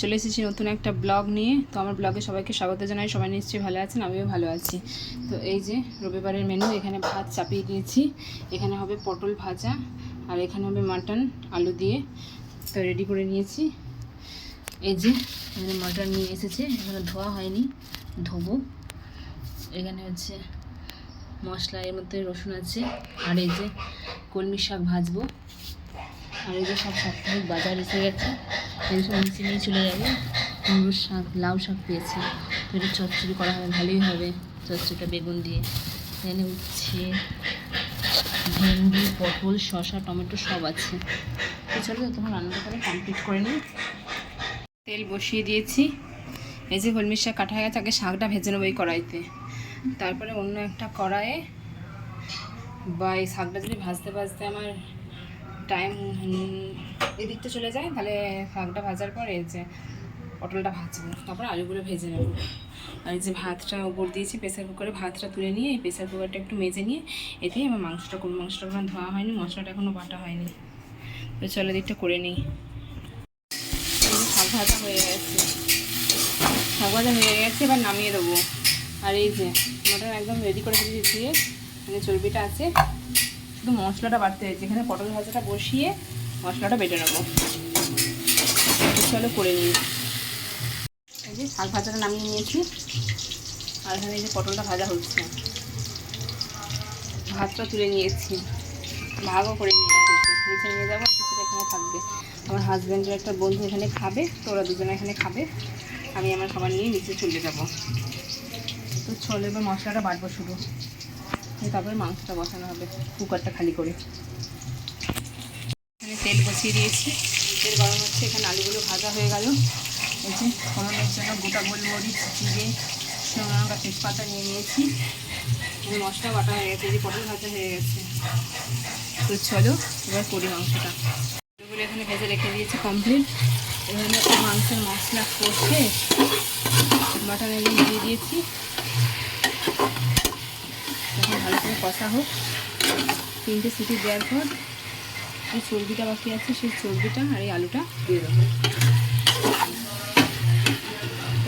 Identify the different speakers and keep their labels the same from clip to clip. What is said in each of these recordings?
Speaker 1: চলে এসেছি নতুন একটা ব্লগ নিয়ে। তো আমার ব্লগে সবাইকে স্বাগত জানাই। সবাই নিশ্চয়ই ভালো আছেন, আমিও ভালো আছি। তো এই যে রবিবারের মেনু এখানে ভাত চাপিয়ে দিয়েছি। এখানে হবে পটল ভাজা আর এখানে হবে মাটন, আলু দিয়ে। তো রেডি করে নিয়েছি। এই যে এখানে মাটন নিয়ে এসেছে, এখানে ধোয়া হয়নি, ধোবো। এখানে হচ্ছে মশলা, এর মধ্যে রসুন আছে। আর এই যে কলমি শাক ভাজবো। আর এই যে সব সাপ্তাহিক বাজার এসে গেছে। এই সব নিচে নিয়ে চলে যাবে। কুমড়োর শাক, লাউ শাক পেয়েছি। এটা চচ্চড়ি করা হবে, ভালোই হবে। চচ্চড়িটা বেগুন দিয়ে। এখানে উচ্ছে, ভেন্ডি, পটল, শসা, টমেটো সব আছে। চলো তোমার রান্নাটা করে কমপ্লিট করে নিই। তেল বসিয়ে দিয়েছি। এই যে কলমির শাক কাটা হয়ে গেছে, আগে শাকটা ভেজে নেব এই কড়াইতে। তারপরে অন্য একটা কড়াইয়ে বা এই শাকটা যদি ভাজতে ভাজতে আমার টাইম এদিকটা চলে যায়, তাহলে শাকটা ভাজার পরে যে পটলটা ভাজবো। তারপর আলুগুলো ভেজে নেব। আর এই যে ভাতটা উপর দিয়েছি, প্রেসার কুকারে ভাতটা তুলে নিয়ে, এই প্রেসার কুকারটা একটু মেজে নিয়ে এতেই আমার মাংসটা করব মাংসটা কোনো ধোয়া হয়নি, মশলাটা এখনও বাটা হয়নি। তো চলো দিকটা করে নিই। শাক ভাজা হয়ে গেছে। শাক ভাজা হয়ে গেছে, এবার নামিয়ে দেবো। আর এই যে মটন একদম রেডি করে দিয়ে মানে চর্বিটা আছে। শুধু মশলাটা বাড়তে হয়েছে এখানে পটল ভাজাটা বসিয়ে মশলাটা বেটে নেব। চলো করে নিই। এই যে শাক ভাজাটা নামিয়ে নিয়েছি। আর এখানে এই যে পটলটা ভাজা হচ্ছে। ভাতটা তুলে নিয়েছি। ভাগও করে নিয়েছি। নিচে নিয়ে যাব, কিছুটা এখানে থাকবে। আমার হাজব্যান্ডের একটা বন্ধু এখানে খাবে, তো ওরা দুজনে এখানে খাবে। আমি আমার খাবার নিয়ে নিচে চলে যাব। তো চলে এবার মশলাটা বাটবো শুধু। তারপরে মাংসটা বসানো হবে, কুকারটা খালি করে। এখানে তেল বসিয়ে দিয়েছি। তেল গরম হচ্ছে, এখানে আলুগুলো ভাজা হয়ে গেল। এই ফোড়নের জন্য গোটা গোলমরিচ, জিরে, শুকনো লঙ্কা, তেজপাতা নিয়ে নিয়েছি। মশলা বাটা হয়ে গেছে, এই পটল ভাজা হয়ে গেছে। তো চলো, এবার করি মাংসটা। আলুগুলো এখানে ভেজে রেখে দিয়েছি কমপ্লিট এখানে মাংসের মশলা কষে বাটার এগুলো দিয়ে দিয়েছি। ভালো করে কষা হোক। তিনটে সিটি দেওয়ার পর এই চর্বিটা বাকি আছে, সেই চর্বিটা আর এই আলুটা দিয়ে দেবো।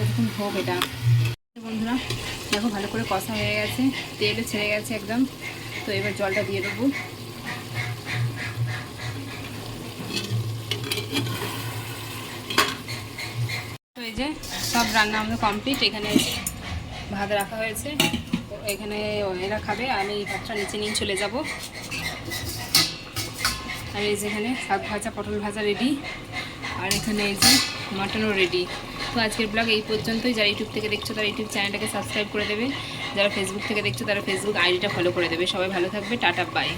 Speaker 1: এরকম হোক এটা। বন্ধুরা, দেখো ভালো করে কষা হয়ে গেছে তেলে ছেড়ে গেছে একদম। তো এবার জলটা দিয়ে দেবো। এই যে সব রান্না আমাদের কমপ্লিট এখানে ভাত রাখা হয়েছে। এখানে এরা খাবে, আমি ভাতটা নিচে নিয়ে চলে যাব। আর এই যেখানে শাক ভাজা, পটল ভাজা রেডি আর এখানে এই যে মাটনও রেডি তো আজকের ব্লগ এই পর্যন্তই। যারা ইউটিউব থেকে দেখছ, তারা ইউটিউব চ্যানেলটাকে সাবস্ক্রাইব করে দেবে। যারা ফেসবুক থেকে দেখছ, তারা ফেসবুক আইডিটা ফলো করে দেবে। সবাই ভালো থাকবে। Tata bye